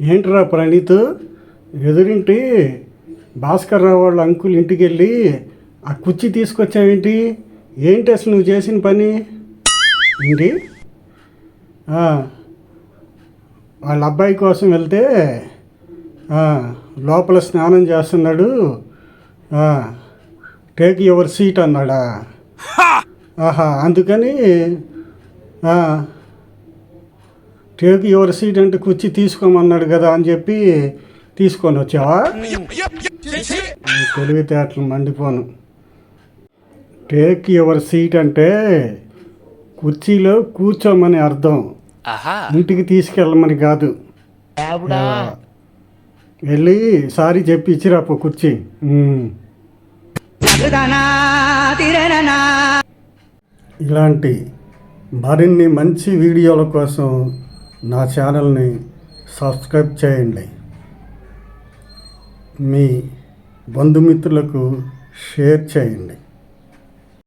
ఏంట్రా ప్రణీత్? ఎదురింటి భాస్కర్ రావు వాళ్ళ అంకుల్ ఇంటికి వెళ్ళి ఆ కుర్చీ తీసుకొచ్చావేంటి? ఏంటి అసలు నువ్వు చేసిన పని? ఏంటి? వాళ్ళ అబ్బాయి కోసం వెళ్తే లోపల స్నానం చేస్తున్నాడు. టేక్ యువర్ సీట్ అన్నాడా? ఆహా అందుకని టేక్ యువర్ సీట్ అంటే కుర్చీ తీసుకోమన్నాడు కదా అని చెప్పి తీసుకొని వచ్చావా? తెలివితేటలు మండిపోను. టేక్ యువర్ సీట్ అంటే కుర్చీలో కూర్చోమని అర్థం. ఇంటికి తీసుకెళ్ళమని కాదు. వెళ్ళి సారీ చెప్పి ఇచ్చిరాపో కుర్చీ. ఇలాంటి మరిన్ని మంచి వీడియోల కోసం నా ఛానల్ని సబ్స్క్రైబ్ చేయండి. మీ బంధుమిత్రులకు షేర్ చేయండి.